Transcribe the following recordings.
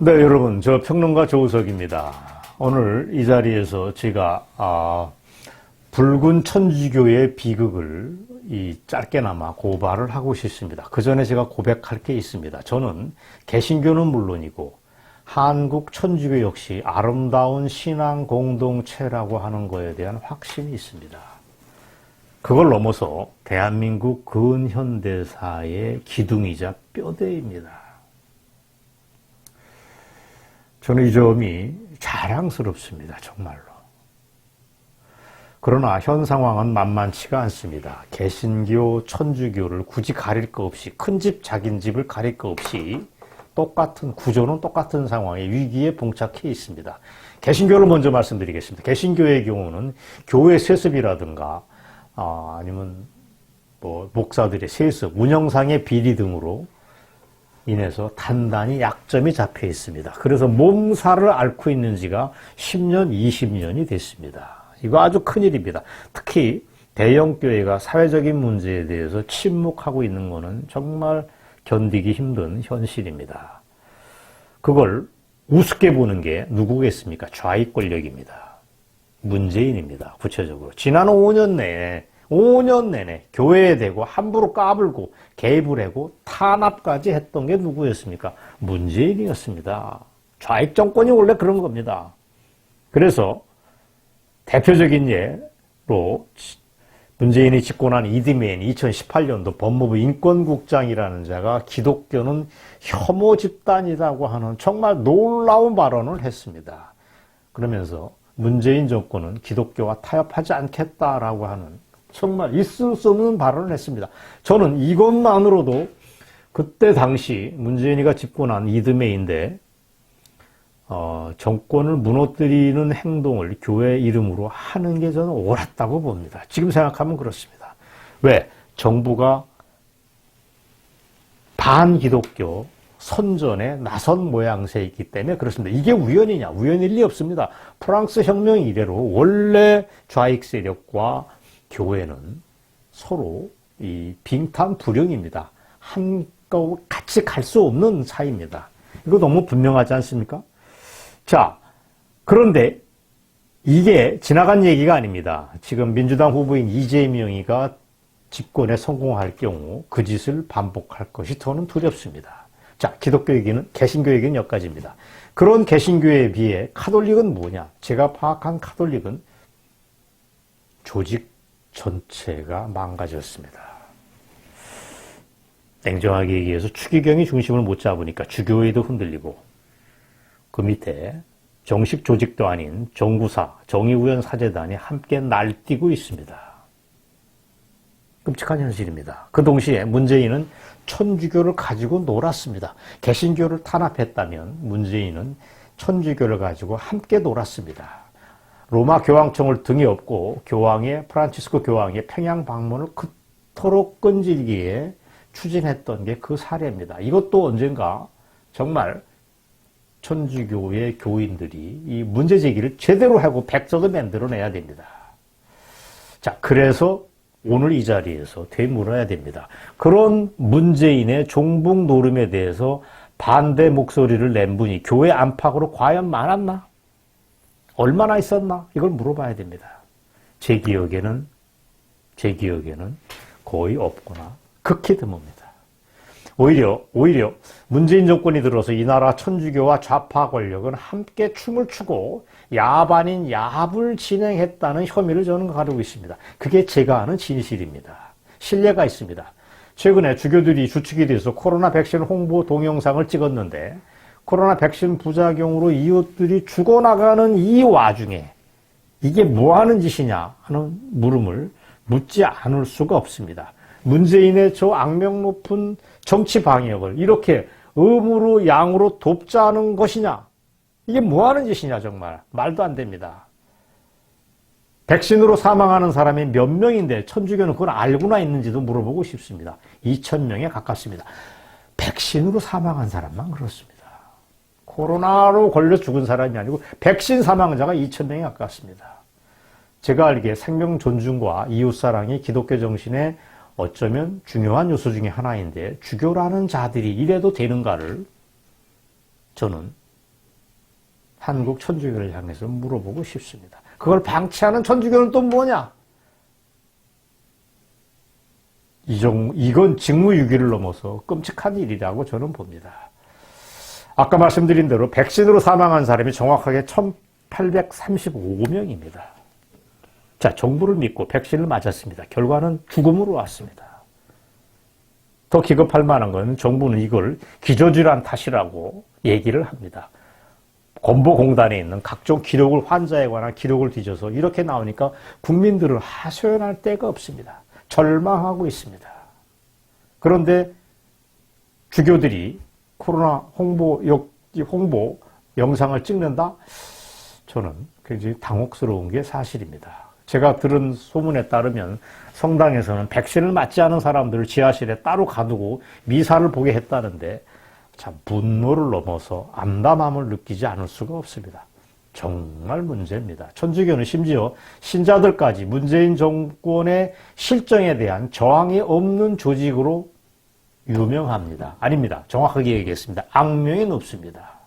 네, 여러분, 저 평론가 조우석입니다. 오늘 이 자리에서 제가 아, 붉은 천주교의 비극을 이 짧게나마 고발을 하고 싶습니다. 그 전에 제가 고백할 게 있습니다. 저는 개신교는 물론이고 한국 천주교 역시 아름다운 신앙 공동체라고 하는 거에 대한 확신이 있습니다. 그걸 넘어서 대한민국 근현대사의 기둥이자 뼈대입니다. 저는 이 점이 자랑스럽습니다. 정말로. 그러나 현 상황은 만만치가 않습니다. 개신교, 천주교를 굳이 가릴 거 없이 큰 집, 작은 집을 가릴 거 없이 똑같은 구조는 똑같은 상황에 위기에 봉착해 있습니다. 개신교를 먼저 말씀드리겠습니다. 개신교의 경우는 교회 세습이라든가 아, 아니면 뭐 목사들의 세습, 운영상의 비리 등으로 인해서 단단히 약점이 잡혀 있습니다. 그래서 몸살을 앓고 있는 지가 10년, 20년이 됐습니다. 이거 아주 큰일입니다. 특히 대형교회가 사회적인 문제에 대해서 침묵하고 있는 것은 정말 견디기 힘든 현실입니다. 그걸 우습게 보는 게 누구겠습니까? 좌익 권력입니다. 문재인입니다. 구체적으로. 지난 5년 내에 5년 내내 교회에 대고 함부로 까불고 개입을 하고 탄압까지 했던 게 누구였습니까? 문재인이었습니다. 좌익 정권이 원래 그런 겁니다. 그래서 대표적인 예로 문재인이 집권한 이드맨 2018년도 법무부 인권국장이라는 자가 기독교는 혐오 집단이라고 하는 정말 놀라운 발언을 했습니다. 그러면서 문재인 정권은 기독교와 타협하지 않겠다라고 하는 정말 있을 수 없는 발언을 했습니다. 저는 이것만으로도 그때 당시 문재인이가 집권한 이듬해인데 어, 정권을 무너뜨리는 행동을 교회 이름으로 하는 게 저는 옳았다고 봅니다. 지금 생각하면 그렇습니다. 왜? 정부가 반기독교 선전에 나선 모양새이기 때문에 그렇습니다. 이게 우연이냐? 우연일 리 없습니다. 프랑스 혁명 이래로 원래 좌익 세력과 교회는 서로 이 빙탄 불영입니다. 한 같이 갈 수 없는 사이입니다. 이거 너무 분명하지 않습니까? 자, 그런데 이게 지나간 얘기가 아닙니다. 지금 민주당 후보인 이재명이가 집권에 성공할 경우 그 짓을 반복할 것이 저는 두렵습니다. 자, 기독교 얘기는, 개신교 얘기는 여기까지입니다. 그런 개신교에 비해 카톨릭은 뭐냐? 제가 파악한 카톨릭은 조직 전체가 망가졌습니다. 냉정하게 얘기해서 추기경이 중심을 못 잡으니까 주교회도 흔들리고 그 밑에 정식 조직도 아닌 정구사, 정의우연 사재단이 함께 날뛰고 있습니다. 끔찍한 현실입니다. 그 동시에 문재인은 천주교를 가지고 놀았습니다. 개신교를 탄압했다면 문재인은 천주교를 가지고 함께 놀았습니다. 로마 교황청을 등에 업고 교황의 프란치스코 교황의 평양 방문을 그토록 끈질기게 추진했던 게 그 사례입니다. 이것도 언젠가 정말 천주교의 교인들이 이 문제 제기를 제대로 하고 백석을 만들어내야 됩니다. 자, 그래서 오늘 이 자리에서 되물어야 됩니다. 그런 문재인의 종북 노름에 대해서 반대 목소리를 낸 분이 교회 안팎으로 과연 많았나? 얼마나 있었나? 이걸 물어봐야 됩니다. 제 기억에는, 제 기억에는 거의 없거나 극히 드뭅니다. 오히려, 오히려 문재인 정권이 들어서 이 나라 천주교와 좌파 권력은 함께 춤을 추고 야반인 야합을 진행했다는 혐의를 저는 가지고 있습니다. 그게 제가 아는 진실입니다. 신뢰가 있습니다. 최근에 주교들이 주축이 돼서 코로나 백신 홍보 동영상을 찍었는데 코로나 백신 부작용으로 이웃들이 죽어나가는 이 와중에 이게 뭐 하는 짓이냐 하는 물음을 묻지 않을 수가 없습니다. 문재인의 저 악명 높은 정치 방역을 이렇게 음으로 양으로 돕자는 것이냐? 이게 뭐 하는 짓이냐, 정말. 말도 안 됩니다. 백신으로 사망하는 사람이 몇 명인데 천주교는 그걸 알고나 있는지도 물어보고 싶습니다. 2천 명에 가깝습니다. 백신으로 사망한 사람만 그렇습니다. 코로나로 걸려 죽은 사람이 아니고 백신 사망자가 2천 명에 가깝습니다. 제가 알기에 생명 존중과 이웃사랑이 기독교 정신의 어쩌면 중요한 요소 중의 하나인데 주교라는 자들이 이래도 되는가를 저는 한국 천주교를 향해서 물어보고 싶습니다. 그걸 방치하는 천주교는 또 뭐냐? 이건 직무유기를 넘어서 끔찍한 일이라고 저는 봅니다. 아까 말씀드린 대로 백신으로 사망한 사람이 정확하게 1835명입니다. 자, 정부를 믿고 백신을 맞았습니다. 결과는 죽음으로 왔습니다. 더 기겁할 만한 건 정부는 이걸 기저질환 탓이라고 얘기를 합니다. 건보공단에 있는 각종 기록을 환자에 관한 기록을 뒤져서 이렇게 나오니까 국민들은 하소연할 데가 없습니다. 절망하고 있습니다. 그런데 주교들이 코로나 홍보 홍보 영상을 찍는다? 저는 굉장히 당혹스러운 게 사실입니다. 제가 들은 소문에 따르면 성당에서는 백신을 맞지 않은 사람들을 지하실에 따로 가두고 미사를 보게 했다는데 참 분노를 넘어서 암담함을 느끼지 않을 수가 없습니다. 정말 문제입니다. 천주교는 심지어 신자들까지 문재인 정권의 실정에 대한 저항이 없는 조직으로 유명합니다. 아닙니다. 정확하게 얘기했습니다. 악명이 높습니다.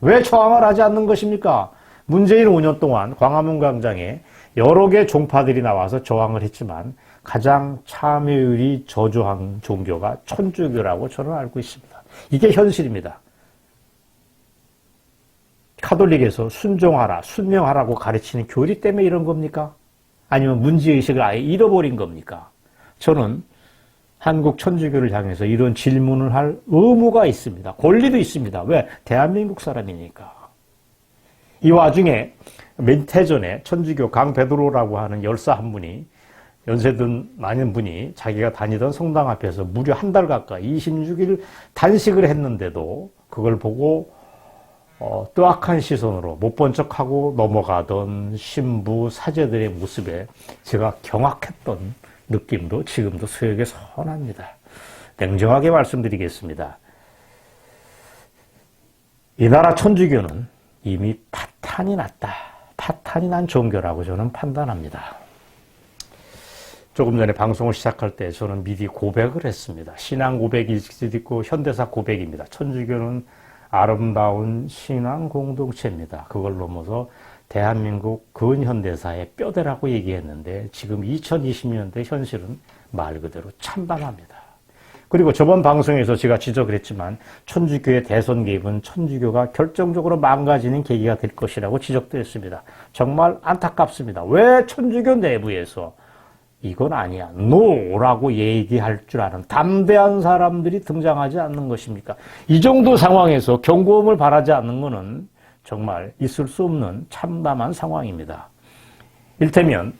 왜 저항을 하지 않는 것입니까? 문재인 5년 동안 광화문 광장에 여러 개 종파들이 나와서 저항을 했지만 가장 참여율이 저조한 종교가 천주교라고 저는 알고 있습니다. 이게 현실입니다. 카톨릭에서 순종하라, 순명하라고 가르치는 교리 때문에 이런 겁니까? 아니면 문제의식을 아예 잃어버린 겁니까? 저는 한국 천주교를 향해서 이런 질문을 할 의무가 있습니다. 권리도 있습니다. 왜? 대한민국 사람이니까. 이 와중에 멘태전에 천주교 강베드로라고 하는 열사 한 분이 연세든 많은 분이 자기가 다니던 성당 앞에서 무려 한 달 가까이 26일 단식을 했는데도 그걸 보고 어, 뜨악한 시선으로 못 본 척하고 넘어가던 신부 사제들의 모습에 제가 경악했던 느낌도 지금도 수역에 선합니다. 냉정하게 말씀드리겠습니다. 이 나라 천주교는 이미 파탄이 났다. 파탄이 난 종교라고 저는 판단합니다. 조금 전에 방송을 시작할 때 저는 미리 고백을 했습니다. 신앙 고백이 있고 현대사 고백입니다. 천주교는 아름다운 신앙 공동체입니다. 그걸 넘어서 대한민국 근현대사의 뼈대라고 얘기했는데 지금 2020년대 현실은 말 그대로 참담합니다. 그리고 저번 방송에서 제가 지적을 했지만 천주교의 대선 개입은 천주교가 결정적으로 망가지는 계기가 될 것이라고 지적도 했습니다. 정말 안타깝습니다. 왜 천주교 내부에서 이건 아니야. 노라고 얘기할 줄 아는 담대한 사람들이 등장하지 않는 것입니까? 이 정도 상황에서 경고음을 바라지 않는 것은 정말 있을 수 없는 참담한 상황입니다. 일테면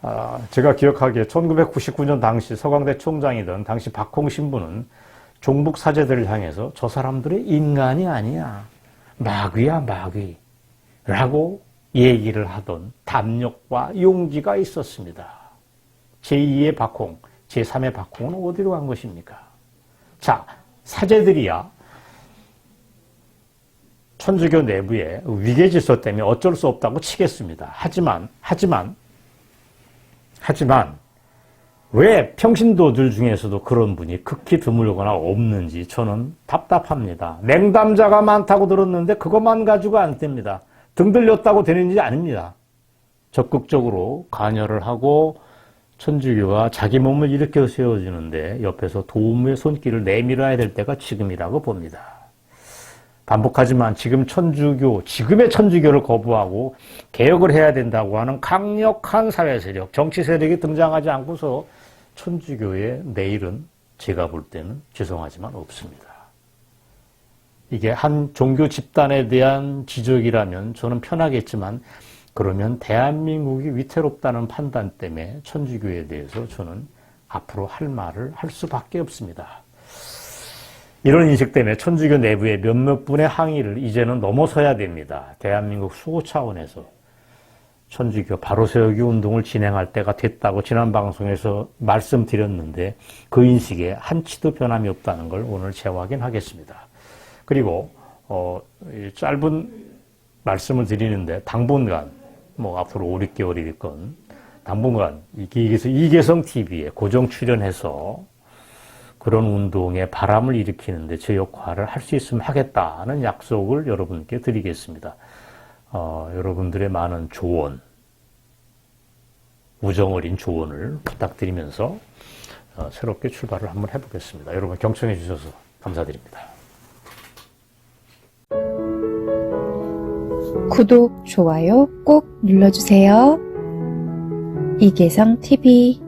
아, 제가 기억하기에 1999년 당시 서강대 총장이던 당시 박홍 신부는 종북 사제들을 향해서 저 사람들의 인간이 아니야. 마귀야, 마귀. 라고 얘기를 하던 담력과 용기가 있었습니다. 제2의 박홍, 제3의 박홍은 어디로 간 것입니까? 자, 사제들이야 천주교 내부에 위계 질서 때문에 어쩔 수 없다고 치겠습니다. 하지만, 하지만, 하지만, 왜 평신도들 중에서도 그런 분이 극히 드물거나 없는지 저는 답답합니다. 냉담자가 많다고 들었는데 그것만 가지고 안 됩니다. 등 들렸다고 되는 일이 아닙니다. 적극적으로 관여를 하고 천주교가 자기 몸을 일으켜 세워주는데 옆에서 도움의 손길을 내밀어야 될 때가 지금이라고 봅니다. 반복하지만 지금 천주교, 지금의 천주교를 거부하고 개혁을 해야 된다고 하는 강력한 사회 세력, 정치 세력이 등장하지 않고서 천주교의 내일은 제가 볼 때는 죄송하지만 없습니다. 이게 한 종교 집단에 대한 지적이라면 저는 편하겠지만 그러면 대한민국이 위태롭다는 판단 때문에 천주교에 대해서 저는 앞으로 할 말을 할 수밖에 없습니다. 이런 인식 때문에 천주교 내부의 몇몇 분의 항의를 이제는 넘어서야 됩니다. 대한민국 수호 차원에서 천주교 바로 세우기 운동을 진행할 때가 됐다고 지난 방송에서 말씀드렸는데 그 인식에 한치도 변함이 없다는 걸 오늘 재확인하겠습니다. 그리고 어, 짧은 말씀을 드리는데 당분간 뭐 앞으로 5, 6개월이건 당분간 이기성, 이계성 TV에 고정 출연해서 그런 운동에 바람을 일으키는데 제 역할을 할 수 있으면 하겠다는 약속을 여러분께 드리겠습니다. 어, 여러분들의 많은 조언, 우정 어린 조언을 부탁드리면서 어, 새롭게 출발을 한번 해보겠습니다. 여러분 경청해 주셔서 감사드립니다. 구독, 좋아요 꼭 눌러주세요. 이계성 TV